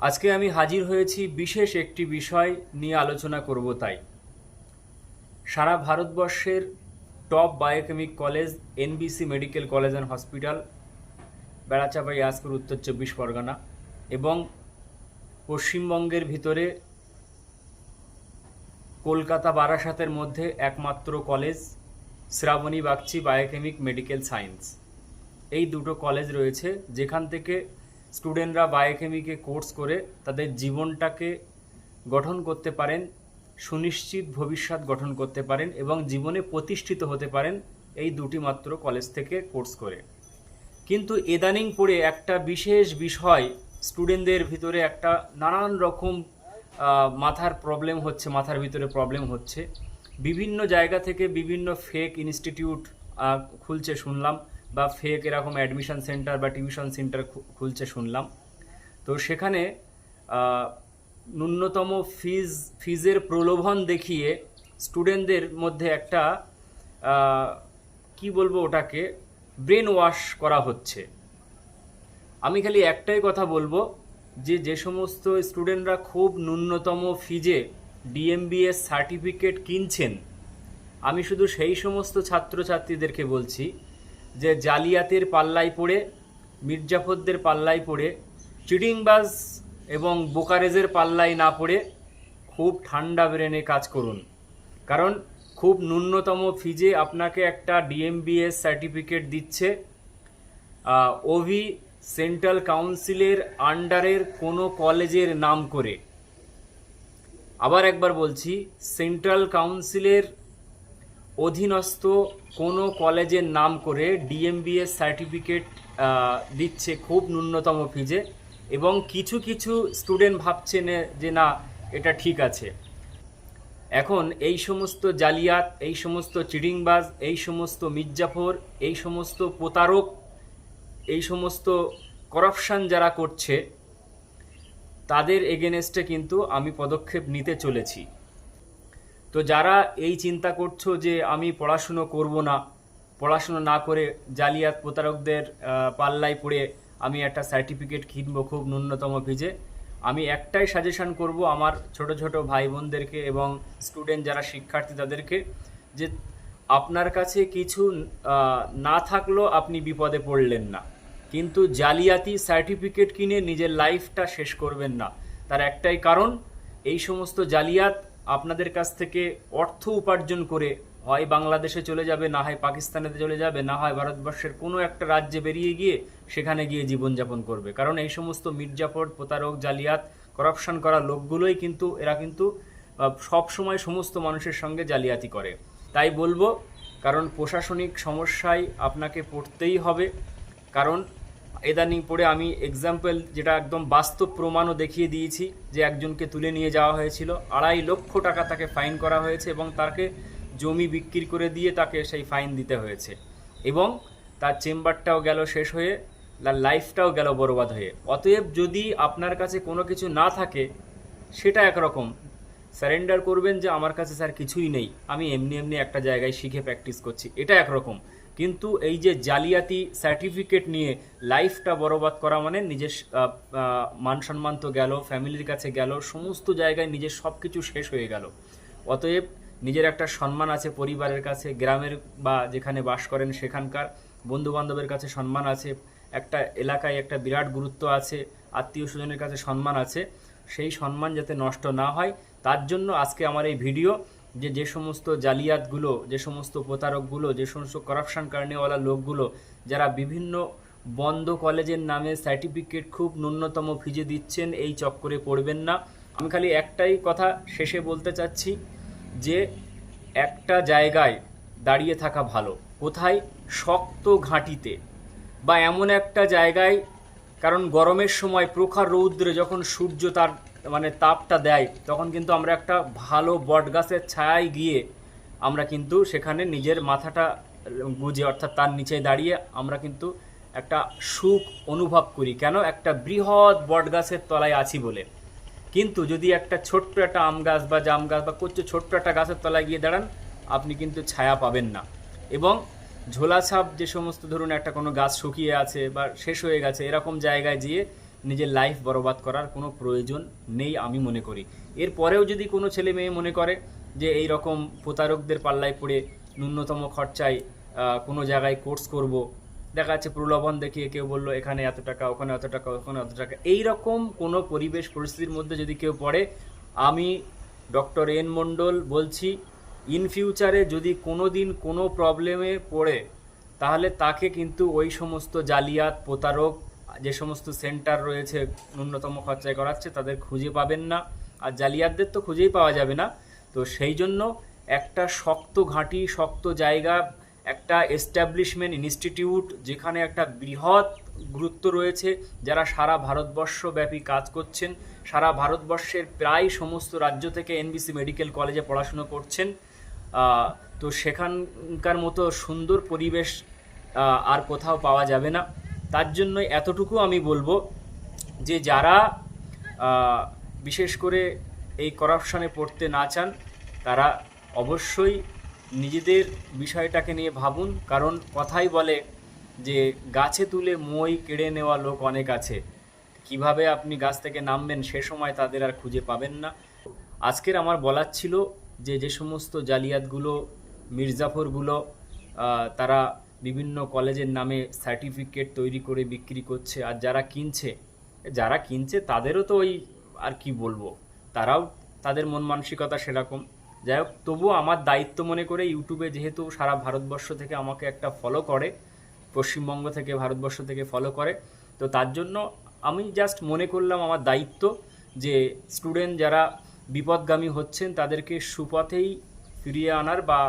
আজকে আমি হাজির হয়েছি বিশেষ একটি বিষয় নিয়ে আলোচনা করব তাই। সারা ভারতবর্ষের top biochemic college, NBC medical college and hospital Berachampa Yaspur উত্তর চব্বিশ পরগনা এবং পশ্চিমবঙ্গের ভিতরে কলকাতা বারাসাতের মধ্যে একমাত্র college Shrabani Bagchi biochemic medical science. এই দুটো কলেজ রয়েছে যেখান থেকে স্টুডেন্টরা বায়োকেমিকে কোর্স করে তাদের জীবনটাকে গঠন করতে পারেন, সুনিশ্চিত ভবিষ্যৎ গঠন করতে পারেন এবং জীবনে প্রতিষ্ঠিত হতে পারেন এই দুটি মাত্র কলেজ থেকে কোর্স করে। কিন্তু এদানিং পড়ে একটা বিশেষ বিষয়, স্টুডেন্টদের ভিতরে একটা নানান রকম মাথার প্রবলেম হচ্ছে, মাথার ভিতরে প্রবলেম হচ্ছে। বিভিন্ন জায়গা থেকে বিভিন্ন ফেক ইনস্টিটিউট খুলছে শুনলাম। বা ফেক এরকম অ্যাডমিশন সেন্টার বা টিউশন সেন্টার খুলছে শুনলাম। তো সেখানে ন্যূনতম ফিজ ফিজের প্রলোভন দেখিয়ে স্টুডেন্টদের মধ্যে একটা কি বলব ওটাকে ব্রেন ওয়াশ করা হচ্ছে। আমি খালি একটাই কথা বলব যে যে সমস্ত স্টুডেন্টরা খুব ন্যূনতম ফিজে ডিএমবিএস সার্টিফিকেট কিনছেন, আমি শুধু সেই সমস্ত ছাত্রছাত্রীদেরকে বলছি যে জালিয়াতের পাল্লায় পড়ে, মির্জাফরদের পাল্লায় পড়ে চিডিংবাজ এবং বোকারেজের পাল্লায় না পড়ে খুব ঠান্ডা ব্রেনে কাজ করুন। কারণ খুব ন্যূনতম ফিজে আপনাকে একটা ডিএমবিএস সার্টিফিকেট দিচ্ছে। ওভি সেন্ট্রাল কাউন্সিলের আন্ডারের কোনো কলেজের নাম করে। আবার একবার বলছি, সেন্ট্রাল কাউন্সিলের অধীনস্থ কোনো কলেজের নাম করে ডিএমবিএস সার্টিফিকেট দিচ্ছে খুব ন্যূনতম ফিজে এবং কিছু কিছু স্টুডেন্ট ভাবছেন যে না, এটা ঠিক আছে। এখন এই সমস্ত জালিয়াত, এই সমস্ত চিডিংবাজ এই সমস্ত মির্জাফর, এই সমস্ত প্রতারক, এই সমস্ত করাপশন যারা করছে, তাদের এগেনস্টে কিন্তু আমি পদক্ষেপ নিতে চলেছি। তো যারা এই চিন্তা করছ যে আমি পড়াশুনো করব না, পড়াশুনো না করে জালিয়াত প্রতারকদের পাল্লায় পড়ে আমি একটা সার্টিফিকেট কিনবো খুব ন্যূনতম ফিজে আমি একটাই সাজেশন করব আমার ছোট ছোট ভাই বোনদেরকে এবং স্টুডেন্ট যারা শিক্ষার্থী তাদেরকে যে আপনার কাছে কিছু না থাকলেও আপনি বিপদে পড়লেন না। কিন্তু জালিয়াতি সার্টিফিকেট কিনে নিজের লাইফটা শেষ করবেন না। তার একটাই কারণ, এই সমস্ত জালিয়াত আপনাদের কাছ থেকে অর্থ উপার্জন করে হয় বাংলাদেশে চলে যাবে, না হয় পাকিস্তানে চলে যাবে, না হয় ভারতবর্ষের কোনো একটা রাজ্যে বেরিয়ে গিয়ে সেখানে গিয়ে জীবনযাপন করবে। কারণ এই সমস্ত মির্জাফর, প্রতারক, জালিয়াত, করাপশন করা লোকগুলোই কিন্তু, এরা কিন্তু সব সময় সমস্ত মানুষের সঙ্গে জালিয়াতি করে। তাই বলব, কারণ প্রশাসনিক সমস্যায় আপনাকে পড়তেই হবে। কারণ ইদানিং পড়ে আমি এক্সাম্পল যেটা একদম বাস্তব প্রমাণও দেখিয়ে দিয়েছি যে একজনকে তুলে নিয়ে যাওয়া হয়েছিল। আড়াই লক্ষ টাকা তাকে ফাইন করা হয়েছে এবং তাকে জমি বিক্রি করে দিয়ে তাকে সেই ফাইন দিতে হয়েছে। এবং তার চেম্বারটাও গেল শেষ হয়ে, তার লাইফটাও গেল বরবাদ হয়ে। অতএব যদি আপনার কাছে কোনো কিছু না থাকে, সেটা একরকম। স্যারেন্ডার করবেন যে আমার কাছে স্যার কিছুই নেই। আমি এমনি এমনি একটা জায়গায় শিখে প্র্যাকটিস করছি। এটা একরকম। কিন্তু এই যে জালিয়াতি সার্টিফিকেট নিয়ে লাইফটা বরবাদ করা মানে নিজের মান সম্মান তো গেল ফ্যামিলির কাছে গেল, সমস্ত জায়গায় নিজের সব কিছু শেষ হয়ে গেল। অতএব নিজের একটা সম্মান আছে পরিবারের কাছে, গ্রামের বা যেখানে বাস করেন সেখানকার বন্ধু বান্ধবের কাছে সম্মান আছে, একটা এলাকায় একটা বিরাট গুরুত্ব আছে আত্মীয় স্বজনের কাছে সম্মান আছে। সেই সম্মান যাতে নষ্ট না হয়, তার জন্য আজকে আমার এই ভিডিও যে যে সমস্ত জালিয়াতগুলো, যে সমস্ত প্রতারকগুলো, যে সমস্ত করাপশন কারণেওয়ালা লোকগুলো, যারা বিভিন্ন বন্ধ কলেজের নামে সার্টিফিকেট খুব ন্যূনতম ফিজে দিচ্ছেন, এই চক্করে পড়বেন না। আমি খালি একটাই কথা শেষে বলতে চাচ্ছি যে, একটা জায়গায় দাঁড়িয়ে থাকা ভালো। কোথায়? শক্ত ঘাঁটিতে। বা এমন একটা জায়গায় কারণ গরমের সময় প্রখর রৌদ্রে যখন সূর্য তার মানে তাপটা দেয়, তখন কিন্তু আমরা একটা ভালো বট গাছের ছায়ায় গিয়ে আমরা কিন্তু সেখানে নিজের মাথাটা গুজে, অর্থাৎ তার নিচে দাঁড়িয়ে আমরা কিন্তু একটা সুখ অনুভব করি। কেন? একটা বৃহৎ বট গাছের তলায় আছি বলে। কিন্তু যদি একটা ছোট্ট একটা আম গাছ বা জাম গাছ বা কচ্ছ ছোট্ট একটা গাছের তলায় গিয়ে দাঁড়ান, আপনি কিন্তু ছায়া পাবেন না। এবং ঝোলাছাপ যে সমস্ত ধরুন একটা কোনো গাছ শুকিয়ে আছে বা শেষ হয়ে গেছে, এরকম জায়গায় গিয়ে নিজের লাইফ বরবাদ করার কোনো প্রয়োজন নেই আমি মনে করি। এরপরেও যদি কোনো ছেলে মেয়ে মনে করে যে এই রকম প্রতারকদের পাল্লায় পড়ে ন্যূনতম খরচায় কোনো জায়গায় কোর্স করব, দেখা যাচ্ছে প্রলোভন দেখিয়ে কেউ বলল এখানে এত টাকা, ওখানে এত টাকা, ওখানে এত টাকা এই রকম কোনো পরিবেশ পরিস্থিতির মধ্যে যদি কেউ পড়ে, আমি ডক্টর এন মণ্ডল বলছি ইন ফিউচারে যদি কোনো দিন কোনো প্রবলেমে পড়ে, তাহলে তাকে কিন্তু ওই সমস্ত জালিয়াত, প্রতারক, যে সমস্ত সেন্টার রয়েছে, ন্যূনতম খরচায় করাচ্ছে, তাদের খুঁজে পাবেন না। আর জালিয়াতদের তো খুঁজেই পাওয়া যাবে না। তো সেই জন্য একটা শক্ত ঘাঁটি, শক্ত জায়গা, একটা এস্টাবলিশমেন্ট ইনস্টিটিউট, যেখানে একটা বৃহৎ গুরুত্ব রয়েছে, যারা সারা ভারতবর্ষব্যাপী কাজ করছেন, সারা ভারতবর্ষের প্রায় সমস্ত রাজ্য থেকে এনবিসি মেডিকেল কলেজে পড়াশুনো করছেন। তো সেখানকার মতো সুন্দর পরিবেশ আর কোথাও পাওয়া যাবে না। তার জন্য এতটুকু আমি বলব যে যারা বিশেষ করে এই করাপশনে পড়তে না চান, তারা অবশ্যই নিজেদের বিষয়টাকে নিয়ে ভাবুন। কারণ কথাই বলে যে গাছে তুলে মই কেড়ে নেওয়া লোক অনেক আছে। কীভাবে আপনি গাছ থেকে নামবেন সে সময় তাদের আর খুঁজে পাবেন না। আজকের আমার বলার ছিল যে যে সমস্ত জালিয়াতগুলো, মির্জাফরগুলো তারা বিভিন্ন কলেজের নামে সার্টিফিকেট তৈরি করে বিক্রি করছে আর যারা কিনছে যারা কিনছে তাদেরও তো ওই, আর কি বলব, তারাও তাদের মন মানসিকতা সেরকম। যাই হোক, তবুও আমার দায়িত্ব মনে করে ইউটিউবে যেহেতু সারা ভারতবর্ষ থেকে আমাকে একটা ফলো করে, পশ্চিমবঙ্গ থেকে ভারতবর্ষ থেকে ফলো করে, তো তার জন্য আমি জাস্ট মনে করলাম আমার দায়িত্ব যে স্টুডেন্ট যারা বিপদগামী হচ্ছেন, তাদেরকে সুপথেই ফিরিয়ে আনার বা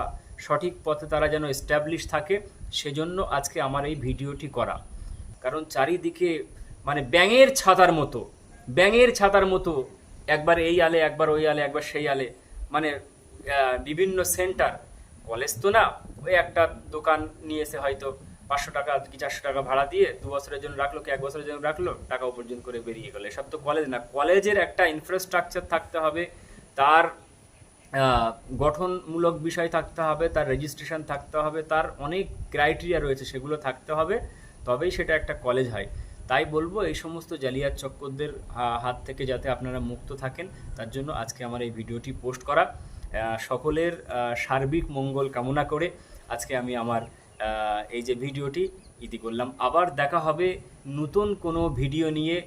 সঠিক পথে তারা যেন এস্টাবলিশ থাকে, সেজন্য আজকে আমার এই ভিডিওটি করা। কারণ চারিদিকে মানে ব্যাঙের ছাতার মতো, ব্যাঙের ছাতার মতো, একবার এই আলে, একবার ওই আলে, একবার সেই আলে মানে বিভিন্ন সেন্টার কলেজ তো না, ওই একটা দোকান নিয়ে এসে হয়তো পাঁচশো টাকা কি চারশো টাকা ভাড়া দিয়ে দু বছরের জন্য রাখল কি এক বছরের জন্য রাখল? টাকা উপার্জন করে বেরিয়ে গেলো। এসব তো কলেজ না। কলেজের একটা ইনফ্রাস্ট্রাকচার থাকতে হবে, তার গঠনমূলক বিষয় থাকতে হবে, তার রেজিস্ট্রেশন থাকতে হবে, তার অনেক ক্রাইটেরিয়া রয়েছে, সেগুলো থাকতে হবে, তবেই সেটা একটা কলেজ হয়। তাই বলব, এই সমস্ত জালিয়াত চক্করদের হাত থেকে যাতে আপনারা মুক্ত থাকেন, তার জন্য আজকে আমার এই ভিডিওটি পোস্ট করা। সকলের সার্বিক মঙ্গল কামনা করে আজকে আমি আমার এই যে ভিডিওটি ইতি করলাম। আবার দেখা হবে নতুন কোনো ভিডিও নিয়ে।